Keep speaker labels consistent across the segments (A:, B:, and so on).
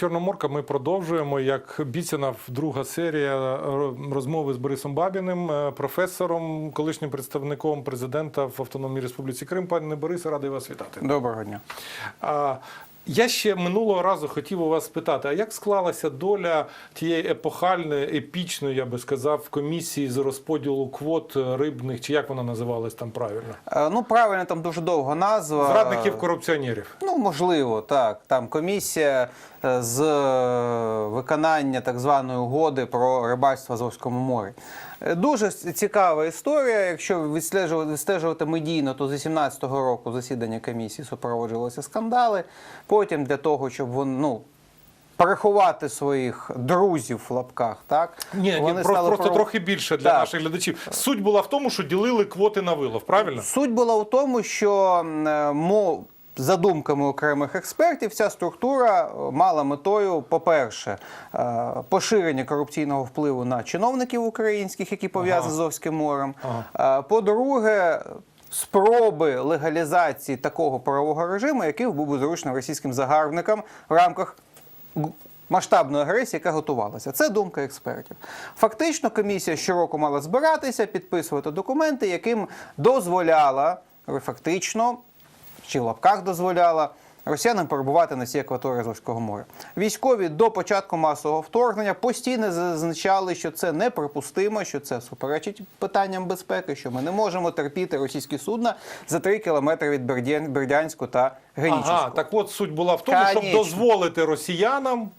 A: Чорноморка ми продовжуємо. Як обіцяна друга серія розмови з Борисом Бабіним, е, професором, колишнім представником президента в Автономній Республіці Крим. Пане Борисе, радий вас вітати.
B: Доброго дня.
A: Я ще минулого разу хотів у вас спитати, а як склалася доля тієї епохальної, епічної, я би сказав, комісії з розподілу квот рибних, чи як вона називалась там правильно?
B: Е, Ну, правильно, там дуже довга назва.
A: Зрадників корупціонерів.
B: Ну, можливо, так. Там комісія е, з е, виконання так званої угоди про рибальство в Азовському морі. Дуже цікава історія. Якщо відстежувати, відстежувати медійно, то з 18-го року засідання комісії супроводжувалися скандали. Потім для того, щоб вон, ну, переховати своїх друзів в лапках, так
A: Ні, ні
B: вони
A: просто,
B: стали
A: просто
B: про-
A: трохи більше для
B: Так.
A: наших глядачів. Суть була в тому, що ділили квоти на вилов, правильно?
B: Суть була у тому, що е, мо- за думками окремих експертів, ця структура е, мала метою, по-перше, е, поширення корупційного впливу на чиновників українських, які пов'язані
A: Ага.
B: з Азовським морем.
A: Ага.
B: Е, По-друге, спроби легалізації такого правового режиму, який був би зручно російським загарбникам в рамках масштабної агресії, яка готувалася. Це думка експертів. Фактично, комісія щороку мала збиратися, підписувати документи, яким дозволяла фактично чи в лапках дозволяла. Росіянам перебувати на цій акваторії Азовського моря. Військові до початку масового вторгнення постійно зазначали, що це неприпустимо, що це суперечить питанням безпеки, що ми не можемо терпіти російські судна за три кілометри від Бердян- Бердянську та Генічеську.
A: Ага, так от суть була в тому, щоб дозволити росіянам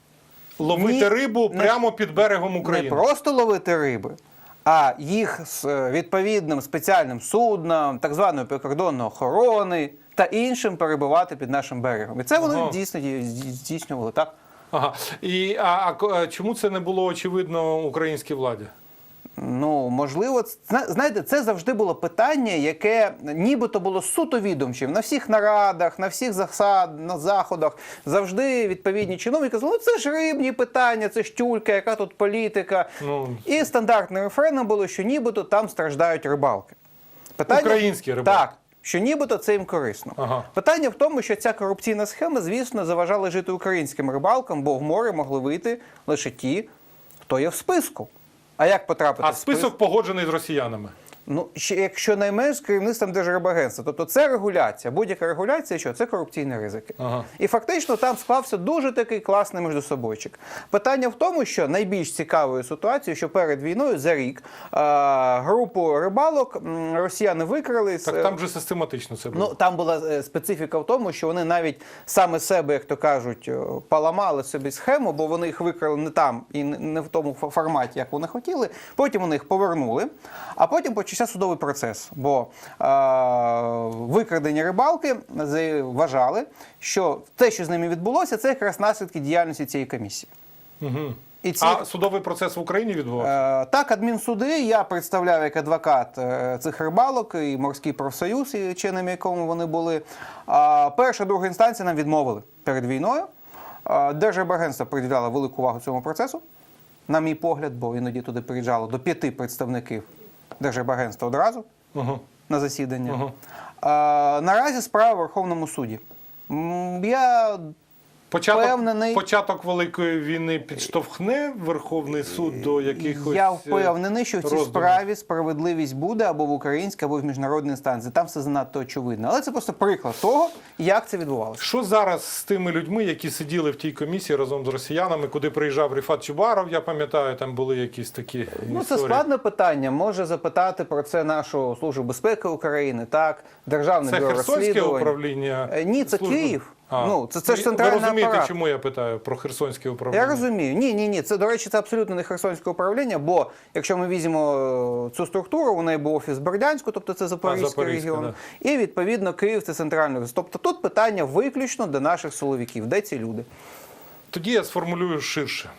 A: ловити
B: Ні,
A: рибу
B: не-
A: прямо під берегом України.
B: Не просто ловити риби, а їх з е, відповідним спеціальним судном, так званою прикордонної охорони та іншим перебувати під нашим берегом. І це вони
A: Ага.
B: дійсно здійснювали так.
A: Ага. І, а, а чому це не було очевидно українській владі?
B: Ну, можливо, зна- знаєте, це завжди було питання, яке нібито було суто відомчим. На всіх нарадах, на всіх засад, на заходах завжди відповідні чиновники казали, ну це ж рибні питання, це ж тюлька, яка тут політика.
A: Ну.
B: І стандартним рефреном було, що нібито там страждають рибалки.
A: Українські рибалки.
B: Так. Що нібито це їм корисно.
A: Ага.
B: Питання в тому, що ця корупційна схема, звісно, заважала жити українським рибалкам, бо в море могли вийти лише ті, хто є в списку. А як потрапити
A: А
B: в список?
A: список погоджений з росіянами.
B: Ну, ще, якщо найменш керівництвом Держрибагентства. Тобто це регуляція. Будь-яка регуляція, що це корупційні ризики.
A: Ага.
B: І фактично там склався дуже такий класний міжсобойчик. Питання в тому, що найбільш цікавою ситуацією, що перед війною за рік а, групу рибалок росіяни викрили.
A: Так там же систематично це було.
B: Ну там була е, специфіка в тому, що вони навіть саме себе, як то кажуть, е, поламали собі схему, бо вони їх викрали не там і не- в тому форматі, як вони хотіли. Потім вони їх повернули, а потім почався судовий процес. Бо е, викрадені рибалки вважали, що те, що з ними відбулося, це якраз наслідки діяльності цієї комісії.
A: Угу.
B: І ці
A: А судовий процес в Україні відбувався?
B: Е, Так, адмінсуди я представляв як адвокат е, цих рибалок і морський профсоюз, і чином якому вони були. Перша, друга інстанція нам відмовили перед війною. А, Держрибагентство приділяло велику увагу цьому процесу, на мій погляд, бо іноді туди приїжджало до п'яти представників Держрибагентства одразу
A: Угу.
B: на засідання.
A: Угу.
B: А, Наразі справа в Верховному суді. Я
A: Початок,
B: Впевнений.
A: початок Великої війни підштовхне Верховний суд до якихось.
B: Я
A: е,
B: впевнений, що в цій
A: роздумів?
B: справі справедливість буде або в українській, або в міжнародній інстанції. Там все занадто очевидно. Але це просто приклад того, як це відбувалося.
A: Що зараз з тими людьми, які сиділи в тій комісії разом з росіянами, куди приїжджав Ріфат Чубаров, я пам'ятаю, там були якісь такі
B: Ну, це
A: історії.
B: складне питання. Може запитати про це нашу службу безпеки України, так, Державне
A: Це
B: бюро розслідувань.
A: управління?
B: Е, ні, це
A: служби?
B: Київ.
A: А.
B: Ну, це- це ж центральний
A: Ви розумієте,
B: апарат.
A: чому я питаю про Херсонське управління?
B: Я розумію. Ні, ні, ні. Це, до речі, це абсолютно не Херсонське управління, бо якщо ми візьмемо е, цю структуру, у неї був офіс Бердянську, тобто це Запорізький регіон, і відповідно Київ це центральний. Тобто тут питання виключно до наших силовиків. Де ці люди?
A: Тоді я сформулюю ширше.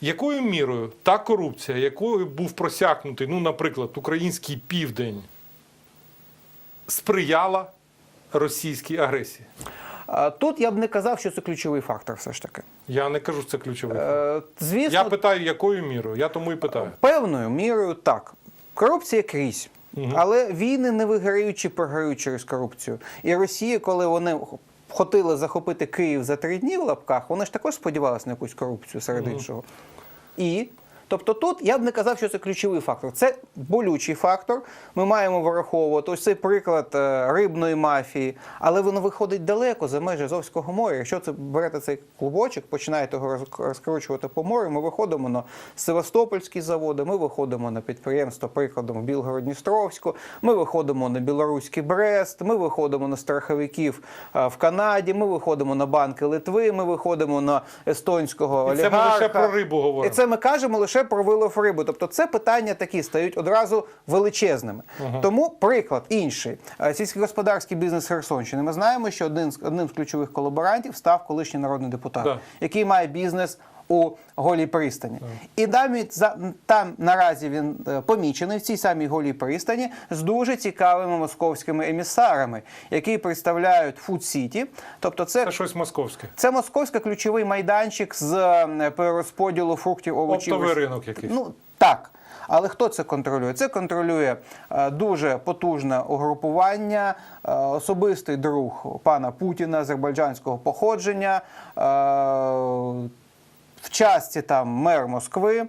A: Якою мірою та корупція, якою був просякнутий, ну, наприклад, український південь, сприяла російській агресії?
B: Тут я б не казав, що це ключовий фактор, все ж таки.
A: Я не кажу, що це ключовий. фактор.
B: Е, Звісно,
A: Я питаю, якою мірою? Я тому і питаю.
B: певною мірою так. Корупція крізь. Але війни не виграють чи програють через корупцію. І Росія, коли вони хотіли захопити Київ за три дні в лапках, вони ж також сподівалися на якусь корупцію серед іншого. І тобто тут я б не казав, що це ключовий фактор. Це болючий фактор. Ми маємо враховувати ось цей приклад е, рибної мафії, але воно виходить далеко за межі Азовського моря. Якщо це берете цей клубочок, починаєте його розкручувати по морю, ми виходимо на Севастопольські заводи, ми виходимо на підприємства, прикладом в Білгород-Дністровську, ми виходимо на білоруський Брест, ми виходимо на страховиків е, в Канаді, ми виходимо на банки Литви, ми виходимо на естонського
A: І це ми лише про рибу говоримо.
B: І це ми кажемо лише про вилов риби. Тобто це питання такі стають одразу величезними. Тому приклад інший. Е, Сільськогосподарський бізнес Херсонщини. Ми знаємо, що один з одним з ключових колаборантів став колишній народний депутат,
A: Да.
B: який має бізнес. У голій пристані, і навіть там наразі він е, помічений в цій самій голій пристані з дуже цікавими московськими емісарами, які представляють Фуд Сіті. Тобто, це
A: Це щось московське.
B: це московський ключовий майданчик з е, перерозподілу фруктів, овочів.
A: Оптовий ринок якийсь.
B: Ну так. Але хто це контролює? Це контролює е, дуже потужне угрупування, особистий друг пана Путіна азербайджанського походження, в часті там мер Москви.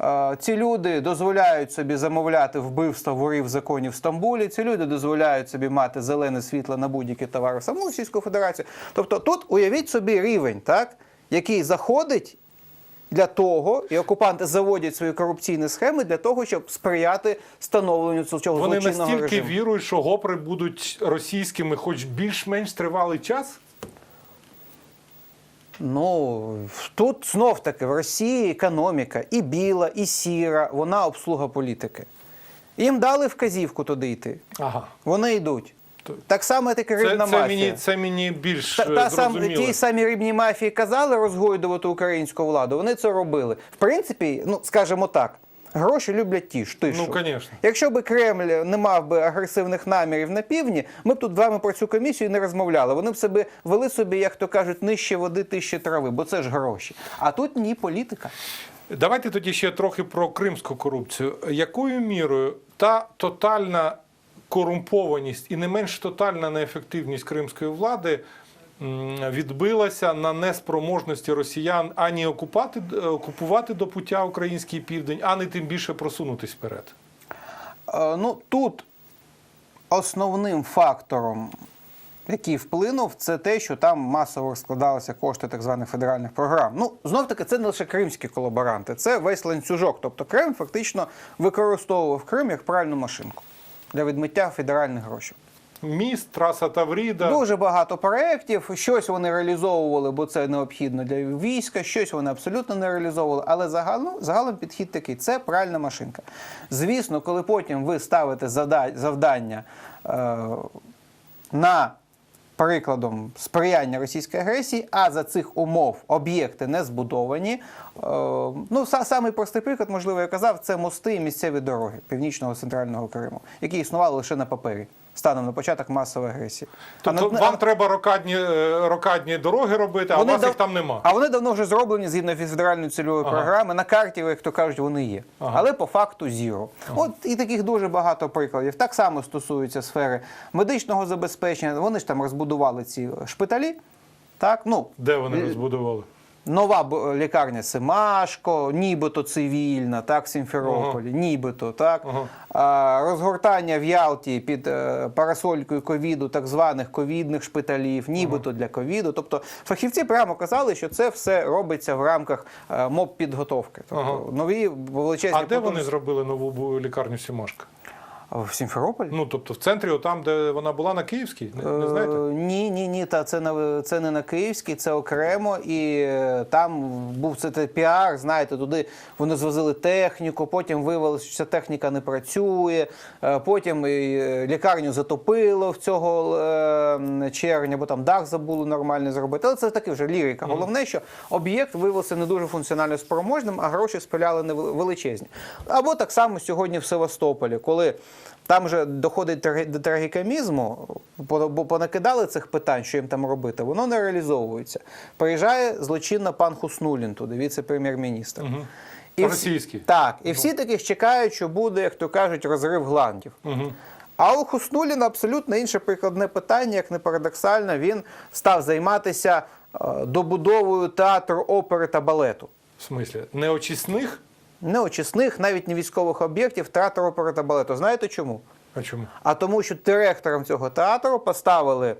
B: Е, Ці люди дозволяють собі замовляти вбивства ворів в законі в Стамбулі. Ці люди дозволяють собі мати зелене світло на будь-які товари в саму Російську Федерацію. Тобто, тут уявіть собі рівень, так, який заходить для того, і окупанти заводять свої корупційні схеми для того, щоб сприяти становленню цього
A: Вони настільки
B: режиму.
A: вірують, що гопри будуть російськими, хоч більш-менш тривалий час.
B: Ну тут знов таки в Росії економіка і біла, і сіра, вона обслуга політики. Їм дали вказівку туди йти.
A: Ага.
B: Вони йдуть. Так само, таке рибна
A: Це, це,
B: мафія.
A: мені, це мені більш
B: Та,
A: е,
B: та сам,
A: зрозуміло.
B: ті самі рибні мафії казали розгойдувати українську владу. Вони це робили. В принципі, ну скажімо так, гроші люблять ті ж тишу.
A: Ну, звісно.
B: Якщо би Кремль не мав би агресивних намірів на півдні, ми б тут з вами про цю комісію не розмовляли. Вони б себе вели собі, як то кажуть, нижче води, тижче трави, бо це ж гроші. А тут ні політика.
A: Давайте тоді ще трохи про кримську корупцію. Якою мірою та тотальна корумпованість і не менш тотальна неефективність кримської влади відбилася на неспроможності росіян ані окупати, окупувати до пуття український південь, ані тим більше просунутись вперед?
B: Е, Ну тут основним фактором, який вплинув, це те, що там масово складалися кошти так званих федеральних програм. Ну знов таки, це не лише кримські колаборанти, це весь ланцюжок. Тобто Крим фактично використовував Крим як пральну машинку для відмиття федеральних грошей.
A: Міст, траса Тавріда.
B: Дуже багато проєктів. Щось вони реалізовували, бо це необхідно для війська, щось вони абсолютно не реалізовували. Але загалом, загалом підхід такий: це пральна машинка. Звісно, коли потім ви ставите завдання е, на прикладом сприяння російської агресії, а за цих умов об'єкти не збудовані. Е, ну, са- самий простий приклад, можливо, я казав, це мости і місцеві дороги північного центрального Криму, які існували лише на папері. Станом на початок масової агресії.
A: Тобто
B: на-
A: вам треба рокадні, е, рокадні дороги робити, а у вас
B: дав-
A: їх там нема.
B: А вони давно вже зроблені згідно федеральної цільової
A: Ага.
B: програми. На карті, як то кажуть, вони є.
A: Ага.
B: Але по факту зіро. От і таких дуже багато прикладів. Так само стосується сфери медичного забезпечення. Вони ж там розбудували ці шпиталі. Так, ну
A: Де вони
B: Е,
A: розбудували?
B: Нова лікарня Семашко, нібито цивільна, так, в Сімферополі, нібито, так.
A: Ага.
B: А, розгортання в Ялті під е, парасолькою ковіду, так званих ковідних шпиталів, нібито для ковіду. Тобто фахівці прямо казали, що це все робиться в рамках е, моб-підготовки. Тобто
A: Ага.
B: нові величезні
A: А де вони зробили нову лікарню Сімашка?
B: В Сімферополі?
A: Ну, тобто в центрі, там, де вона була на Київській, не, не знаєте?
B: Е, Ні, ні, ні, та це не це не на Київській, це окремо. І е, там був це піар. Знаєте, туди вони звозили техніку. Потім виявилося, що ця техніка не працює. е, Потім лікарню затопило в цього е, червня, бо там дах забули нормально зробити. Але це таки вже лірика. Головне, що об'єкт виявився не дуже функціонально спроможним, а гроші спиляли невели- величезні. Або так само сьогодні в Севастополі, коли. Там вже доходить до трагікомізму, бо понакидали цих питань, що їм там робити, воно не реалізовується. Приїжджає злочинно пан Хуснулін туди, віце-прем'єр-міністр. І всі-
A: Російський.
B: Так, і всі таки чекають, що буде, як то кажуть, розрив гландів.
A: Угу.
B: А у Хуснуліна абсолютно інше прикладне питання, як не парадоксально, він став займатися е, добудовою театру опери та балету.
A: В смислі, неочисних?
B: Не очисних, навіть не військових об'єктів, театру опери та балету. Знаєте чому?
A: А чому?
B: А тому, що директором цього театру поставили е,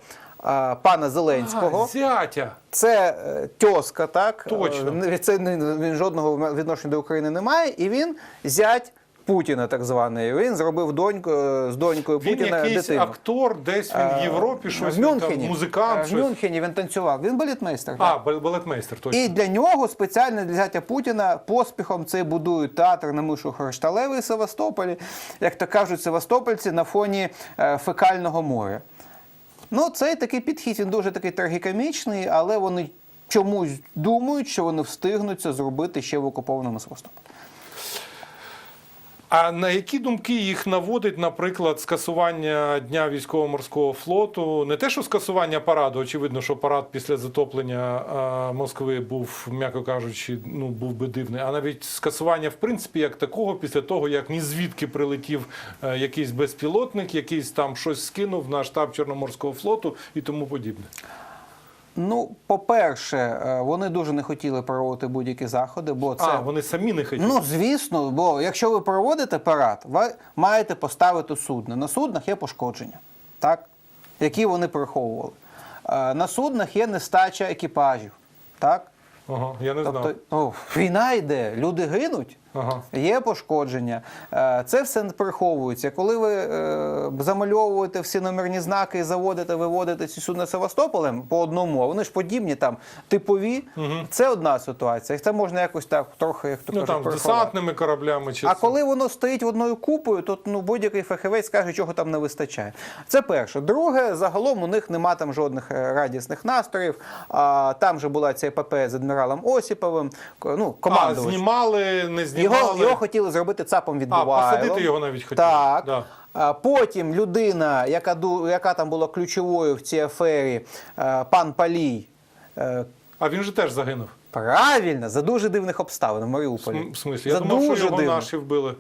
B: пана Зеленського.
A: А, зятя.
B: Це е, тьоска, так?
A: Точно.
B: Е, Це він жодного відношення до України не має, і він зять Путіна, так званий. Він зробив доньку е, з донькою
A: Він
B: Путіна
A: якийсь
B: дитину.
A: актор, десь він в Європі, щось
B: в Мюнхені.
A: там, музикант.
B: Е, В
A: щось.
B: Мюнхені він танцював. Він балетмейстер.
A: А,
B: так.
A: бал- балетмейстер, точно.
B: І для нього спеціально для зятя Путіна поспіхом цей будують театр на Мишу Хрешталевий Севастополі, як то кажуть, севастопольці на фоні е, фекального моря. Ну, цей такий підхід, він дуже такий трагікомічний, але вони чомусь думають, що вони встигнуть це зробити ще в окупованому Севастополі.
A: А на які думки їх наводить, наприклад, скасування Дня військово-морського флоту? Не те, що скасування параду, очевидно, що парад після затоплення Москви був, м'яко кажучи, ну був би дивний, а навіть скасування, в принципі, як такого, після того, як ні звідки прилетів е, якийсь безпілотник, якийсь там щось скинув на штаб Чорноморського флоту і тому подібне.
B: Ну, по-перше, е, вони дуже не хотіли проводити будь-які заходи, бо це
A: А, вони самі не хотіли.
B: Ну, звісно, бо якщо ви проводите парад, ви маєте поставити судно. На суднах є пошкодження, так? які вони приховували. Е, На суднах є нестача екіпажів. Так?
A: Ага, я не знав.
B: Тобто, ну, війна йде, люди гинуть.
A: Ага.
B: Є пошкодження, Е, це все приховується. Коли ви е, замальовуєте всі номерні знаки і заводите, виводите ці судна Севастополем по одному, а вони ж подібні там типові, це одна ситуація. Це можна якось так трохи, як то
A: Ну
B: кажуть,
A: там десантними кораблями чи
B: А
A: це-
B: коли воно стоїть одною купою, то ну, будь-який фахівець скаже, чого там не вистачає. Це перше. Друге, загалом у них нема там жодних е, радісних настроїв. А, там же була ця епопея з адміралом Осіповим. Ну,
A: а, знімали, не знімали.
B: Його, його хотіли зробити цапом від
A: А, посадити його навіть хотіли.
B: Так.
A: Да.
B: Потім людина, яка, яка там була ключовою в цій афері, е, пан Палій. е,
A: А він же теж загинув.
B: Правильно, за дуже дивних обставин в Маріуполі.
A: В смислі? Я
B: за
A: думав, що його
B: дивних.
A: наші вбили.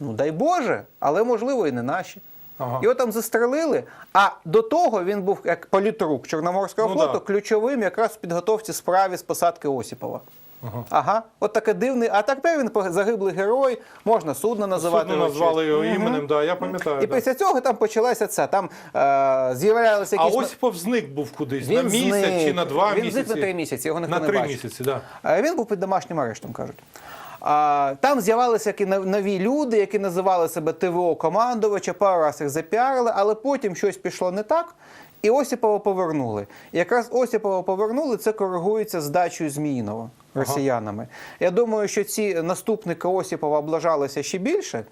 B: Ну дай Боже, але можливо і не наші.
A: Ага.
B: Його там застрелили. А до того він був як політрук Чорноморського
A: Ну,
B: флоту,
A: да.
B: ключовим якраз в підготовці справі з посадки Осіпова.
A: Ага.
B: Ага, от таке дивний. А тепер він загиблий герой, можна судно називати.
A: Судно назвали його іменем, да, я пам'ятаю.
B: І
A: да.
B: після цього там почалася це. Там е, з'являлися
A: А ось повзник був кудись
B: Він
A: на місяць
B: зник.
A: чи на два
B: Він
A: місяці.
B: зник на три місяці, його ніхто
A: на
B: не
A: три
B: місяці,
A: місяці, да.
B: Він був під домашнім арештом, кажуть. А, там з'явилися нові люди, які називали себе ТВО командувача, пару раз їх запіарили, але потім щось пішло не так. І Осіпова повернули. І якраз Осіпова повернули, це коригується здачею Зміїнова росіянами. Я думаю, що ці наступники Осіпова облажалися ще більше.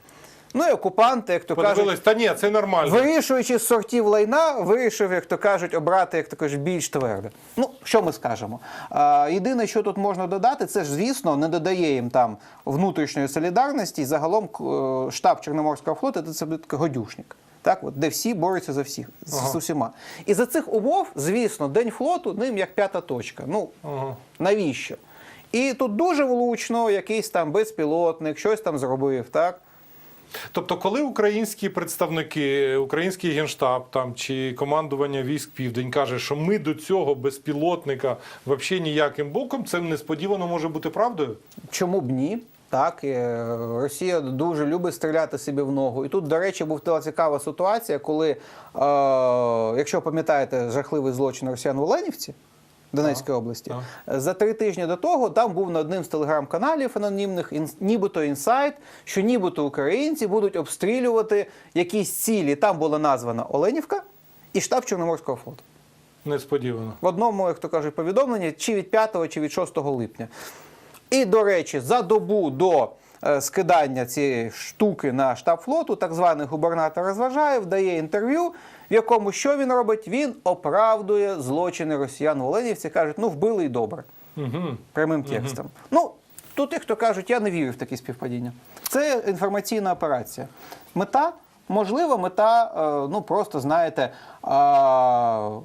B: Ну і окупанти, як то кажуть,
A: та ні, це нормально.
B: Вирішуючи з сортів лайна, вирішив, як то кажуть, обрати, як то кажуть, більш тверде. Ну, що ми скажемо? А, єдине, що тут можна додати, це ж, звісно, не додає їм там внутрішньої солідарності. І загалом е, штаб Чорноморського флоту це буде годюшник. Так, от, де всі борються за всіх з,
A: Ага.
B: з усіма. І за цих умов, звісно, день флоту ним як п'ята точка. Ну
A: Ага.
B: навіщо? І тут дуже влучно якийсь там безпілотник, щось там зробив, так?
A: Тобто, коли українські представники, український генштаб там чи командування військ Південь каже, що ми до цього безпілотника взагалі ніяким боком, це несподівано може бути правдою.
B: Чому б ні? Так, е, Росія дуже любить стріляти собі в ногу. І тут, до речі, була цікава ситуація, коли, е, якщо пам'ятаєте, жахливий злочин росіян в Оленівці. Донецької області за три тижні до того там був на одним з телеграм-каналів анонімних нібито інсайт, що нібито українці будуть обстрілювати якісь цілі. Там була названа Оленівка і штаб Чорноморського флоту
A: Несподівано.
B: в одному, як то кажуть, повідомленні, чи від 5 чи від 6 липня. І, до речі, за добу до скидання цієї штуки на штаб флоту, так званий губернатор Розважаєв дає інтерв'ю, в якому що він робить? Він оправдує злочини росіян в Оленівці, кажуть, ну вбили і добре.
A: Угу.
B: Прямим текстом. Ну, тут як то кажуть, я не вірю в такі співпадіння. Це інформаційна операція. Мета, можливо, мета, е, ну просто знаєте, е,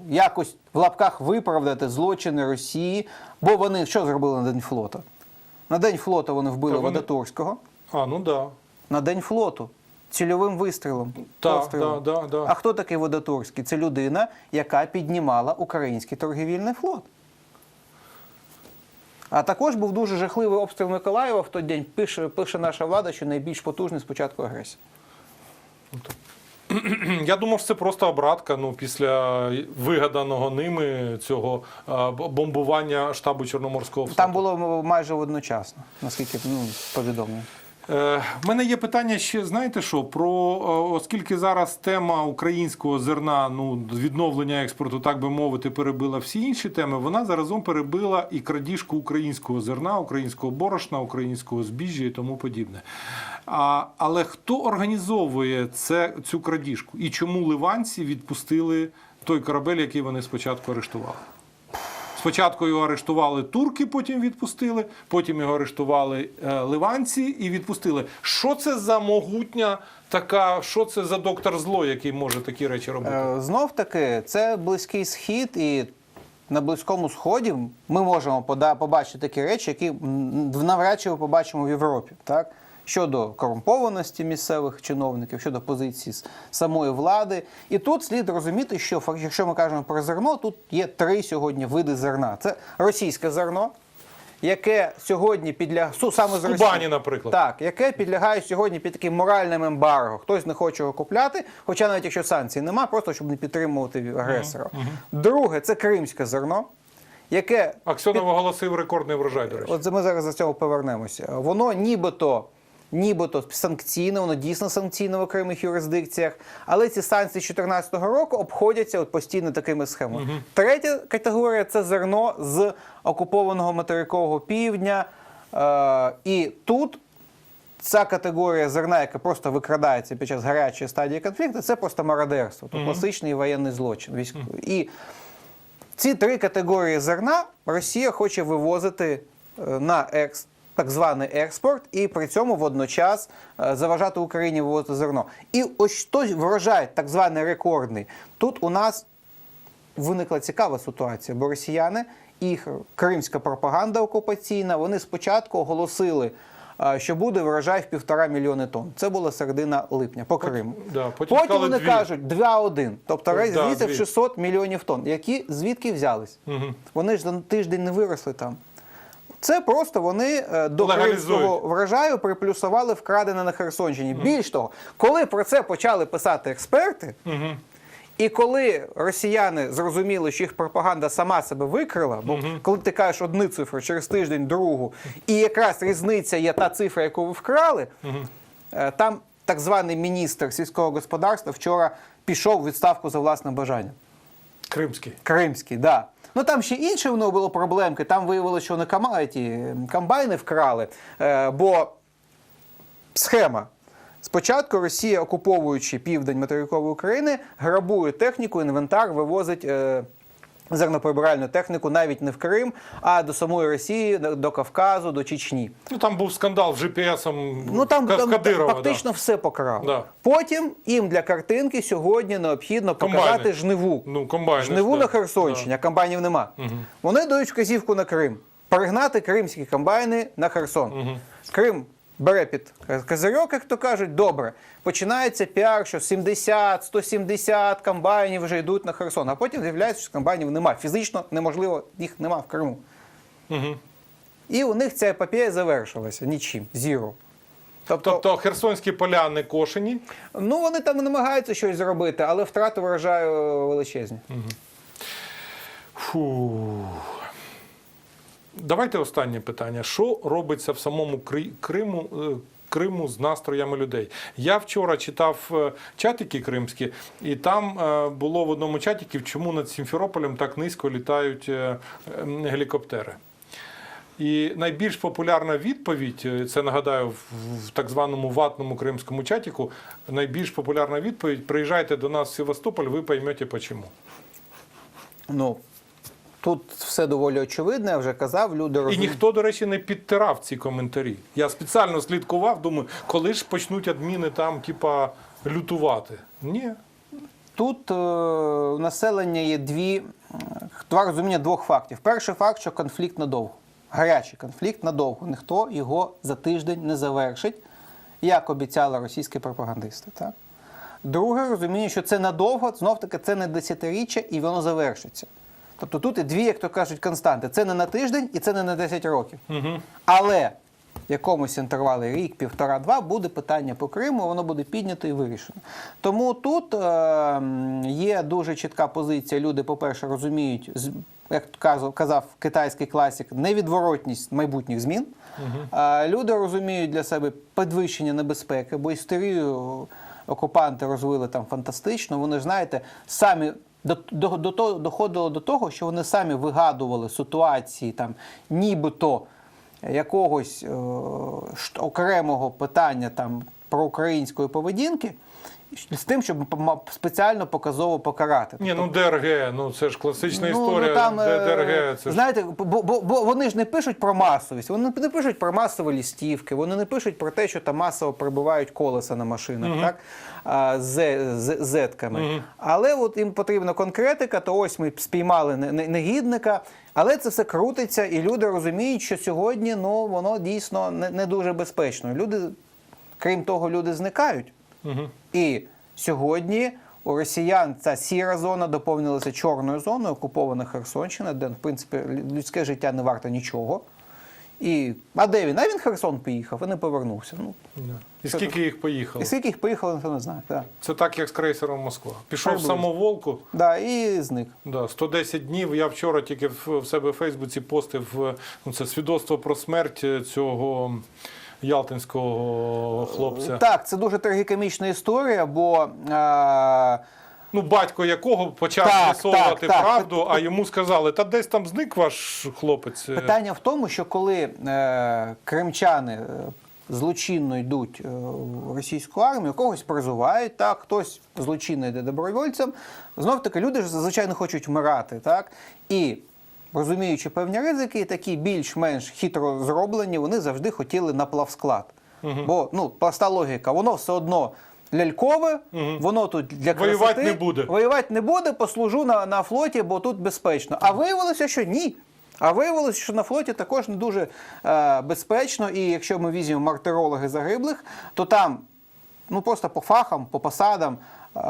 B: якось в лапках виправдати злочини Росії, бо вони що зробили на День флоту? На День флоту вони вбили
A: Та вони-
B: Вадатурського.
A: А, ну да.
B: На День флоту. цільовим вистрілом.
A: Так,
B: пострілом.
A: да, да, да.
B: А хто такий Водотурський? Це людина, яка піднімала український торгівельний флот. А також був дуже жахливий обстріл Миколаєва в той день. Пише, пише наша влада, що найбільш потужний з початку агресії.
A: Я думав, що це просто обратка. Ну після вигаданого ними цього бомбування штабу Чорноморського флоту.
B: Там було майже одночасно, наскільки ну, повідомлено.
A: Е, мене є питання ще, знаєте що, про е, оскільки зараз тема українського зерна, ну відновлення експорту, так би мовити, перебила всі інші теми, вона заразом перебила і крадіжку українського зерна, українського борошна, українського збіжжя і тому подібне. А, але хто організовує це, цю крадіжку? І чому ливанці відпустили той корабель, який вони спочатку арештували? Спочатку його арештували турки, потім відпустили, потім його арештували е, ливанці і відпустили. Що це за могутня така, що це за доктор зло, який може такі речі робити?
B: Е, Знов таки, це близький схід, і на близькому сході ми можемо побачити такі речі, які навряд чи ми побачимо в Європі. Так? Щодо корумпованості місцевих чиновників, щодо позиції самої влади. І тут слід розуміти, що якщо ми кажемо про зерно, тут є три сьогодні види зерна: це російське зерно, яке сьогодні підлягає саме з
A: Кубані, наприклад.
B: Так, яке підлягає сьогодні під таким моральним ембарго. Хтось не хоче його купляти, хоча навіть якщо санкцій нема, просто щоб не підтримувати агресора. Друге, це кримське зерно, яке
A: Аксьонов оголосив рекордний врожай, до речі.
B: От ми зараз до цього повернемося. Воно нібито. Нібито санкційне, воно дійсно санкційне в окремих юрисдикціях, але ці санкції 2014 року обходяться от постійно такими схемами. Третя категорія це зерно з окупованого материкового півдня. Е, і тут ця категорія зерна, яка просто викрадається під час гарячої стадії конфлікту, це просто мародерство, то класичний воєнний злочин. Військовий. І ці три категорії зерна Росія хоче вивозити е, на екс, так званий експорт, і при цьому водночас е, заважати Україні вивозити зерно. І ось той врожай, так званий рекордний. Тут у нас виникла цікава ситуація, бо росіяни, їх кримська пропаганда окупаційна, вони спочатку оголосили, е, що буде врожай в півтора мільйони тонн. Це була середина липня по Криму.
A: Да, потім
B: Потім вони
A: дві.
B: кажуть 2-1. Тобто
A: Да,
B: різниця в 600 мільйонів тонн. Які звідки взялись? Вони ж за тиждень не виросли там. Це просто вони е, до кримського врожаю приплюсували вкрадене на Херсонщині. Більш того, коли про це почали писати експерти, і коли росіяни зрозуміли, що їх пропаганда сама себе викрила, бо коли ти кажеш одну цифру через тиждень другу, і якраз різниця є та цифра, яку ви вкрали, е, там так званий міністр сільського господарства вчора пішов у відставку за власним бажанням.
A: Кримський.
B: Кримський, да. Ну там ще інше в нього було проблемки. Там виявилося, що вони кама, ті, комбайни вкрали. Е, бо схема. Спочатку Росія, окуповуючи південь материкової України, грабує техніку, інвентар, вивозить е, зерноприбиральну техніку навіть не в Крим, а до самої Росії, до Кавказу, до Чечні.
A: Ну там був скандал з GPS-ом
B: Ну там, там фактично все покрали.
A: Да.
B: Потім їм для картинки сьогодні необхідно
A: Комбайни.
B: жниву.
A: Ну, комбайни
B: жниву
A: да.
B: на Херсонщині, а комбайнів нема. Вони дають вказівку на Крим. Перегнати кримські комбайни на Херсон. Крим бере під козирьок, як то кажуть, добре. Починається піар, що 70, 170 комбайнів вже йдуть на Херсон, а потім з'являється, що комбайнів нема. Фізично неможливо, їх нема в Криму. І у них ця епопея завершилася нічим, зіро. Тобто,
A: Тобто херсонські поля не кошені.
B: ну вони там намагаються щось зробити, але втрати врожаю величезні.
A: Фу. Давайте останнє питання. Що робиться в самому Криму? е, Криму з настроями людей. Я вчора читав е, чатики кримські, і там е, було в одному чатіки, чому над Сімферополем так низько літають гелікоптери. І найбільш популярна відповідь, це нагадаю, в так званому ватному кримському чатіку, найбільш популярна відповідь: приїжджайте до нас в Севастополь, ви поймете чому.
B: Ну тут все доволі очевидно, я вже казав, люди
A: І ніхто, до речі, не підтирав ці коментарі. Я спеціально слідкував, думаю, коли ж почнуть адміни там, типа, лютувати. Ні.
B: Тут е, у населення є дві, е, два розуміння двох фактів. Перший факт, що конфлікт надовго. Гарячий конфлікт надовго. Ніхто його за тиждень не завершить. як обіцяли російські пропагандисти. Так? Друге, розуміє, що це надовго, знов таки, це не десятиріччя і воно завершиться. Тобто тут і дві, як то кажуть, константи. Це не на тиждень і це не на 10 років. Але в якомусь інтервалі рік, півтора, два буде питання по Криму, воно буде піднято і вирішено. Тому тут е, є дуже чітка позиція. Люди, по-перше, розуміють, як казав, казав китайський класик, невідворотність майбутніх змін. Е, люди розуміють для себе підвищення небезпеки, бо історію окупанти розвили там фантастично. Вони ж знаєте, самі до, до, до, того- доходило до того, що вони самі вигадували ситуації там, нібито якогось е, окремого питання там про української поведінки. З тим, щоб спеціально показово покарати.
A: Ні, ну ДРГ, ну це ж класична історія.
B: там,
A: Д-
B: е,
A: ДРГ, це
B: знаєте, бо, бо, бо вони ж не пишуть про масовість, вони не пишуть про масові лістівки, вони не пишуть про те, що там масово прибувають колеса на машинах, так? А, з, з, зетками. Але от їм потрібна конкретика, то ось ми спіймали не- не- негідника. Але це все крутиться, і люди розуміють, що сьогодні ну, воно дійсно не, не дуже безпечно. Люди, крім того, люди зникають. І сьогодні у росіян ця сіра зона доповнилася чорною зоною, окупована Херсонщина, де, в принципі, людське життя не варто нічого. І, а де він? А він Херсон поїхав і не повернувся. Ну,
A: І скільки їх поїхало?
B: і скільки їх поїхало, ніхто не знає. Да.
A: Це так, як з крейсером Москва. Пішов в
B: Приблизно.
A: самоволку.
B: Да, і зник.
A: Да, 110 днів. Я вчора тільки в в себе в Фейсбуці постив е, ну, це свідоцтво про смерть е, цього ялтинського хлопця.
B: Так, це дуже трагікомічна історія, бо. Е,
A: Ну, батько якого почав з'ясовувати
B: так, так.
A: правду, а йому сказали, та десь там зник ваш хлопець.
B: Питання в тому, що коли е, кримчани е, злочинно йдуть е, в російську армію, когось призивають, так, хтось злочинно йде добровольцем, знов таки люди ж зазвичай не хочуть вмирати. Так? І розуміючи певні ризики, такі більш-менш хитро зроблені, вони завжди хотіли на плавсклад. Бо ну, проста логіка, воно все одно. Лялькове, воно тут для красоти.
A: Воювати не буде.
B: Воювати не буде, послужу на, на флоті, бо тут безпечно. А виявилося, що ні. А виявилося, що на флоті також не дуже е, безпечно. І якщо ми візьмемо мартирологи загиблих, то там ну просто по фахам, по посадам. Е,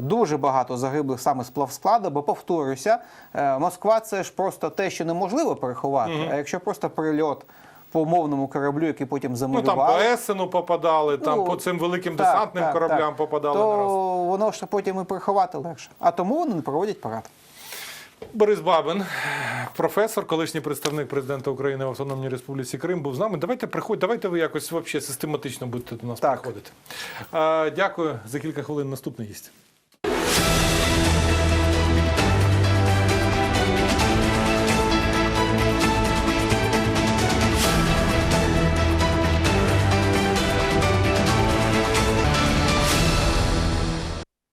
B: Дуже багато загиблих саме з плавскладу, бо повторюся, е, Москва це ж просто те, що неможливо переховати. А якщо просто прильот по умовному кораблю, який потім
A: Ну там по Есену попадали, там
B: Ну,
A: по цим великим
B: так,
A: десантним
B: так,
A: кораблям
B: так.
A: попадали
B: то
A: раз.
B: воно ж потім і переховати легше. А тому вони не проводять парад.
A: Борис Бабин, професор, колишній представник президента України в Автономній Республіці Крим, був з нами. Давайте приходь, давайте ви якось вообще систематично будете до нас
B: Так.
A: приходити. Е, Дякую за кілька хвилин. Наступний гість.